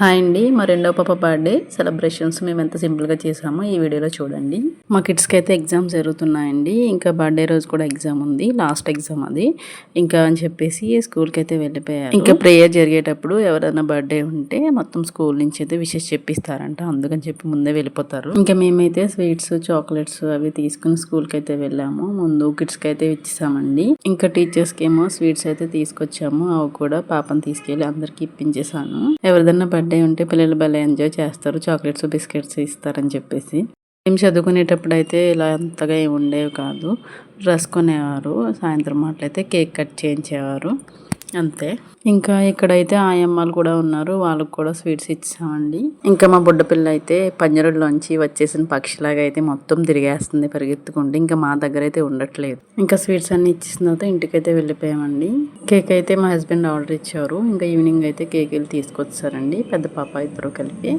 Hi అండి మా రెండో పాప బర్త్డే సెలబ్రేషన్స్ మేము ఎంత సింపుల్గా చేసామో ఈ వీడియోలో చూడండి. మా కిడ్స్కి అయితే ఎగ్జామ్స్ జరుగుతున్నాయండి. ఇంకా బర్త్డే రోజు కూడా ఎగ్జామ్ ఉంది. లాస్ట్ ఎగ్జామ్ అది. ఇంకా అని చెప్పేసి స్కూల్కి అయితే వెళ్ళిపోయారు. ఇంకా ప్రేయర్ జరిగేటప్పుడు ఎవరైనా బర్త్డే ఉంటే మొత్తం స్కూల్ నుంచి అయితే విషెస్ చెప్పిస్తారంట. అందుకని చెప్పి ముందే వెళ్ళిపోతారు. ఇంకా మేమైతే స్వీట్స్ చాక్లెట్స్ అవి తీసుకుని స్కూల్కి అయితే వెళ్ళాము. ముందు కిడ్స్కి అయితే ఇచ్చేసామండి. ఇంకా టీచర్స్కి ఏమో స్వీట్స్ అయితే తీసుకొచ్చాము. అవి కూడా పాపని తీసుకెళ్ళి అందరికి ఇప్పించేసాను ఎవరిదన్నా బర్త్డే ఉంటే పిల్లలు భలే ఎంజాయ్ చేస్తారు. చాక్లెట్స్ బిస్కెట్స్ ఇస్తారని చెప్పేసి. మేము చదువుకునేటప్పుడు అయితే ఇలా అంతగా ఏమి ఉండేవి కాదు. డ్రెస్ కొనేవారు. సాయంత్రం అట్లయితే కేక్ కట్ చేయించేవారు. అంతే. ఇంకా ఇక్కడైతే ఆయమ్మలు కూడా ఉన్నారు వాళ్ళకి కూడా స్వీట్స్ ఇచ్చామండి. ఇంకా మా బుడ్డ పిల్ల అయితే పంజరంలోంచి వచ్చేసిన పక్షిలాగా అయితే మొత్తం తిరిగేస్తుంది పరిగెత్తుకుంటే. ఇంకా మా దగ్గర అయితే ఉండట్లేదు. ఇంకా స్వీట్స్ అన్ని ఇచ్చేసిన తర్వాత ఇంటికైతే వెళ్ళిపోయామండి. కేక్ అయితే మా హస్బెండ్ ఆర్డర్ ఇచ్చారు. ఇంకా ఈవినింగ్ అయితే కేక్ వెళ్ళి తీసుకొచ్చారండి. పెద్ద పాప ఇద్దరు కలిపి.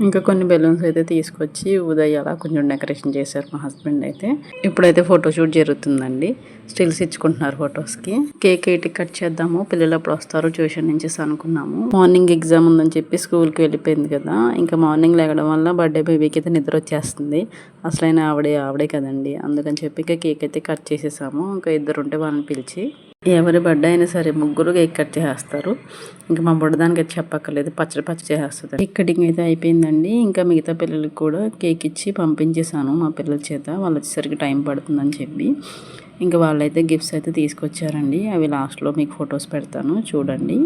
ఇంకా కొన్ని బెలూన్స్ అయితే తీసుకొచ్చి ఉదయాల కొంచెం డెకరేషన్ చేశారు మా హస్బెండ్ అయితే. ఇప్పుడైతే ఫోటోషూట్ జరుగుతుందండి. స్టిల్స్ ఇచ్చుకుంటున్నారు ఫొటోస్కి. కేక్ ఎయిట్ కట్ చేద్దాము పిల్లలు అప్పుడు వస్తారు ట్యూషన్ నుంచి అనుకున్నాము మార్నింగ్ ఎగ్జామ్ ఉందని చెప్పి స్కూల్కి వెళ్ళిపోయింది కదా. ఇంకా మార్నింగ్ లేగడం వల్ల బర్త్డే బేబీకి అయితే నిద్ర వచ్చేస్తుంది. అసలైన ఆవిడే ఆవిడే కదండి. అందుకని చెప్పి ఇంకా కేక్ అయితే కట్ చేసేసాము. ఇంకా ఇద్దరు ఉంటే వాళ్ళని పిలిచి ఎవరి బర్త్డే అయినా సరే ముగ్గురు కేక్ కట్ చేస్తారు. ఇంకా మా బుడ్డదానికి అయితే చెప్పక్కర్లేదు. పచ్చడి పచ్చడి చేస్తుంది. కేక్ కటింగ్ అయితే అయిపోయిందండి. ఇంకా మిగతా పిల్లలకి కూడా కేక్ ఇచ్చి పంపించేశాను మా పిల్లల చేత. వాళ్ళు వచ్చేసరికి టైం పడుతుందని చెప్పి. ఇంకా వాళ్ళైతే గిఫ్ట్స్ అయితే తీసుకొచ్చారండి. అవి లాస్ట్లో మీకు ఫొటోస్ పెడతాను. చూడండి.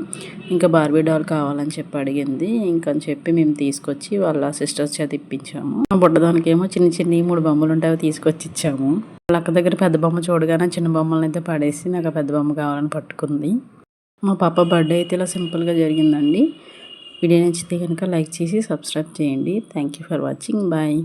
ఇంకా బార్బీ డాల్ కావాలని చెప్పి అడిగింది. ఇంకని చెప్పి మేము తీసుకొచ్చి వాళ్ళ సిస్టర్స్ చేత ఇప్పించాము. మా బుడ్డదానికి ఏమో చిన్న చిన్న మూడు బొమ్మలు ఉంటే అవి తీసుకొచ్చి ఇచ్చాము. అక్క దగ్గర పెద్ద బొమ్మ చూడగానే చిన్న బొమ్మలను అయితే పడేసి నాకు ఆ పెద్ద బొమ్మ కావాలని పట్టుకుంది. మా పాప బర్త్డే అయితే ఇలా సింపుల్గా జరిగిందండి. వీడియో నచ్చితే కనుక లైక్ చేసి సబ్స్క్రైబ్ చేయండి. Thank you for watching. Bye.